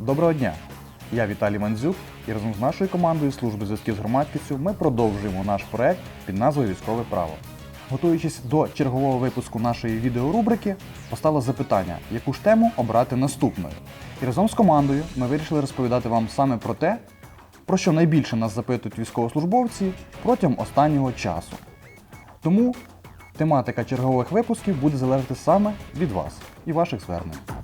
Доброго дня! Я Віталій Мандзюк і разом з нашою командою служби зв'язків з громадськістю ми продовжуємо наш проект під назвою Військове право. Готуючись до чергового випуску нашої відеорубрики, постало запитання, яку ж тему обрати наступною. І разом з командою ми вирішили розповідати вам саме про те, про що найбільше нас запитують військовослужбовці протягом останнього часу. Тому тематика чергових випусків буде залежати саме від вас і ваших звернень.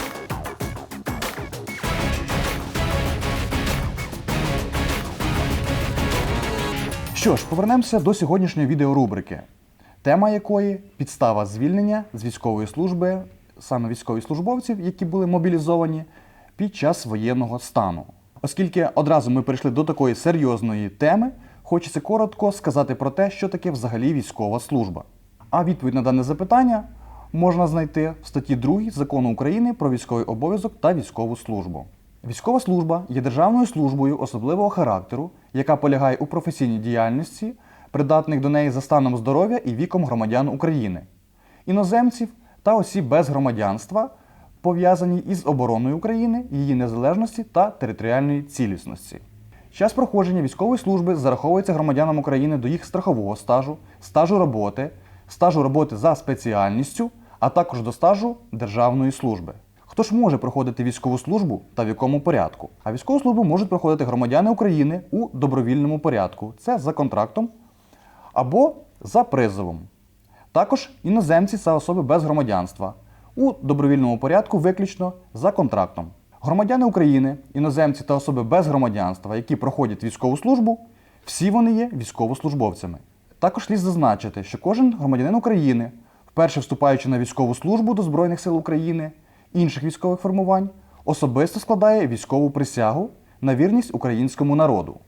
Що ж, повернемося до сьогоднішньої відеорубрики, тема якої підстава звільнення з військової служби саме військових службовців, які були мобілізовані під час воєнного стану. Оскільки одразу ми перейшли до такої серйозної теми, хочеться коротко сказати про те, що таке взагалі військова служба. А відповідь на дане запитання можна знайти в статті 2 закону України про військовий обов'язок та військову службу. Військова служба є державною службою особливого характеру, яка полягає у професійній діяльності, придатних до неї за станом здоров'я і віком громадян України, іноземців та осіб без громадянства, пов'язані із обороною України, її незалежності та територіальної цілісності. Час проходження військової служби зараховується громадянам України до їх страхового стажу, стажу роботи, стажу роботи за спеціальністю, а також до стажу державної служби. Хто ж може проходити військову службу та в якому порядку? А військову службу можуть проходити громадяни України у добровільному порядку. Це за контрактом або за призовом. Також іноземці це особи без громадянства у добровільному порядку виключно за контрактом. Громадяни України, іноземці та особи без громадянства, які проходять військову службу, всі вони є військовослужбовцями. Також слід зазначити, що кожен громадянин України, вперше вступаючи на військову службу до Збройних сил України, інших військових формувань, особисто складає військову присягу на вірність українському народу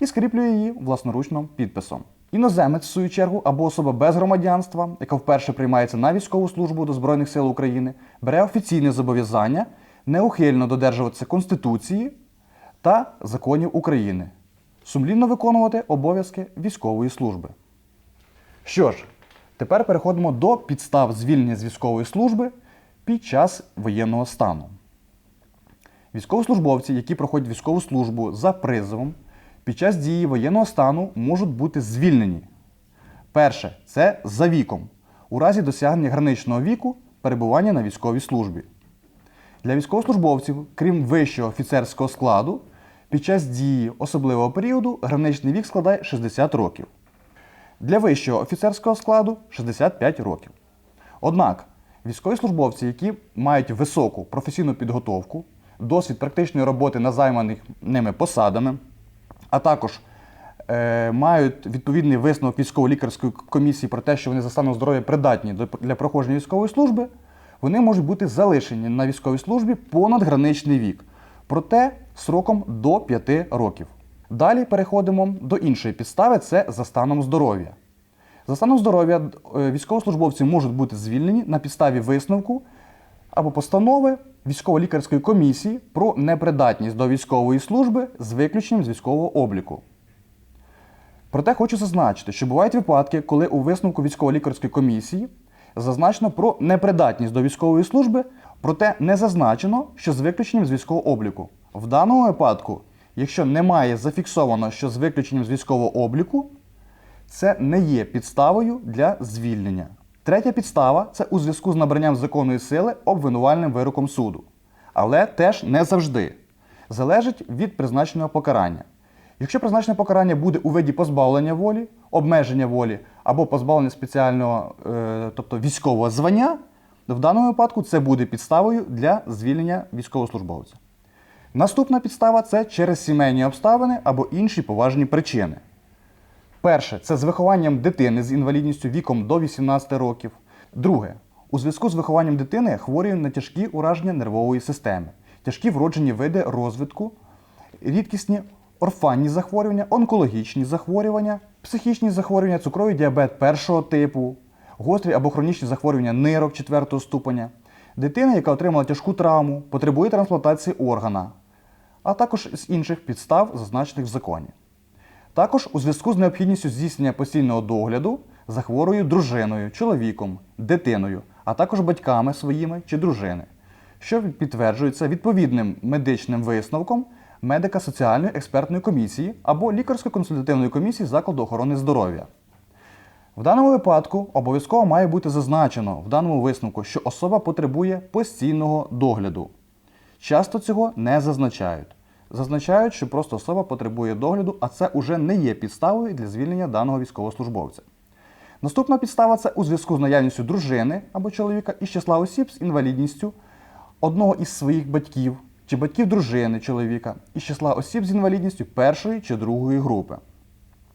і скріплює її власноручним підписом. Іноземець, в свою чергу, або особа без громадянства, яка вперше приймається на військову службу до Збройних сил України, бере офіційне зобов'язання неухильно додержуватися Конституції та законів України, сумлінно виконувати обов'язки військової служби. Що ж, тепер переходимо до підстав звільнення з військової служби під час воєнного стану. Військовослужбовці, які проходять військову службу за призовом, під час дії воєнного стану можуть бути звільнені. Перше це за віком, у разі досягнення граничного віку перебування на військовій службі. Для військовослужбовців, крім вищого офіцерського складу, під час дії особливого періоду граничний вік складає 60 років. Для вищого офіцерського складу 65 років. Однак військові службовці, які мають високу професійну підготовку, досвід практичної роботи на займаних ними посадами, а також е, мають відповідний висновок військово-лікарської комісії про те, що вони за станом здоров'я придатні для проходження військової служби, вони можуть бути залишені на військовій службі понад граничний вік, проте сроком до 5 років. Далі переходимо до іншої підстави це за станом здоров'я. За станом здоров'я е, військовослужбовці можуть бути звільнені на підставі висновку або постанови військово-лікарської комісії про непридатність до військової служби з виключенням з військового обліку. Проте хочу зазначити, що бувають випадки, коли у висновку військово-лікарської комісії зазначено про непридатність до військової служби, проте не зазначено, що з виключенням з військового обліку. В даному випадку, якщо немає зафіксовано, що з виключенням з військового обліку, це не є підставою для звільнення. Третя підстава це у зв'язку з набранням законної сили обвинувальним вироком суду. Але теж не завжди. Залежить від призначеного покарання. Якщо призначене покарання буде у виді позбавлення волі, обмеження волі або позбавлення спеціального, е, тобто військового звання, в даному випадку це буде підставою для звільнення військовослужбовця. Наступна підстава це через сімейні обставини або інші поважні причини. Перше це з вихованням дитини з інвалідністю віком до 18 років. Друге, у зв'язку з вихованням дитини хворіє на тяжкі ураження нервової системи, тяжкі вроджені види розвитку, рідкісні орфанні захворювання, онкологічні захворювання, психічні захворювання, цукровий діабет першого типу, гострі або хронічні захворювання нирок 4 ступеня, дитина, яка отримала тяжку травму, потребує трансплантації органа, а також з інших підстав, зазначених в законі. Також у зв'язку з необхідністю здійснення постійного догляду за хворою дружиною, чоловіком, дитиною, а також батьками своїми чи дружини. що підтверджується відповідним медичним висновком медика соціальної експертної комісії або лікарсько-консультативної комісії закладу охорони здоров'я. В даному випадку обов'язково має бути зазначено в даному висновку, що особа потребує постійного догляду. Часто цього не зазначають. Зазначають, що просто особа потребує догляду, а це уже не є підставою для звільнення даного військовослужбовця. Наступна підстава це у зв'язку з наявністю дружини або чоловіка із числа осіб з інвалідністю одного із своїх батьків чи батьків дружини чоловіка із числа осіб з інвалідністю першої чи другої групи.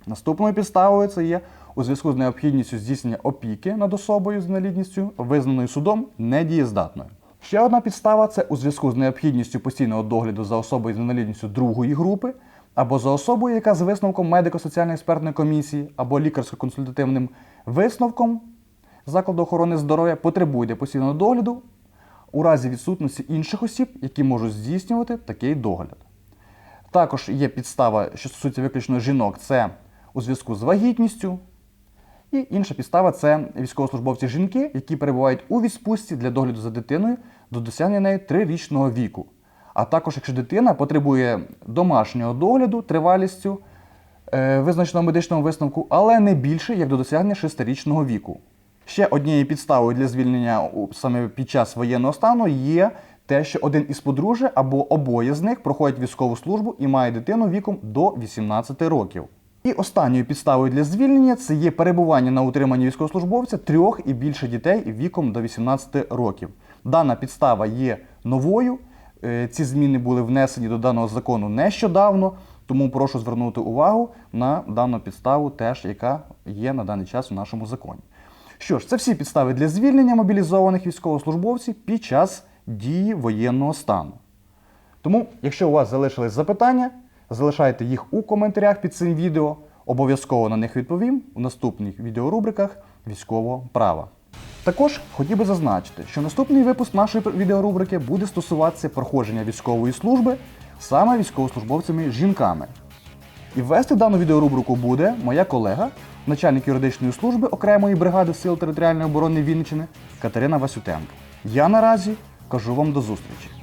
Наступною підставою це є у зв'язку з необхідністю здійснення опіки над особою з інвалідністю, визнаною судом недієздатною. Ще одна підстава це у зв'язку з необхідністю постійного догляду за особою з інвалідністю другої групи, або за особою, яка з висновком медико-соціальної експертної комісії або лікарсько-консультативним висновком закладу охорони здоров'я потребує постійного догляду у разі відсутності інших осіб, які можуть здійснювати такий догляд. Також є підстава, що стосується виключно жінок, це у зв'язку з вагітністю. І інша підстава це військовослужбовці жінки, які перебувають у відпустці для догляду за дитиною до досягнення нею трирічного віку. А також, якщо дитина потребує домашнього догляду тривалістю е, визначеного медичного висновку, але не більше, як до досягнення шестирічного віку. Ще однією підставою для звільнення саме під час воєнного стану є те, що один із подружжя або обоє з них проходять військову службу і мають дитину віком до 18 років. І останньою підставою для звільнення це є перебування на утриманні військовослужбовця трьох і більше дітей віком до 18 років. Дана підстава є новою. Е, Ці зміни були внесені до даного закону нещодавно, тому прошу звернути увагу на дану підставу, теж яка є на даний час у нашому законі. Що ж, це всі підстави для звільнення мобілізованих військовослужбовців під час дії воєнного стану. Тому, якщо у вас залишились запитання, залишайте їх у коментарях під цим відео. Обов'язково на них відповім у наступних відеорубриках військового права. Також хотів би зазначити, що наступний випуск нашої відеорубрики буде стосуватися проходження військової служби саме військовослужбовцями жінками. І вести дану відеорубрику буде моя колега, начальник юридичної служби окремої бригади Сил територіальної оборони Вінниччини Катерина Васютенко. Я наразі кажу вам до зустрічі.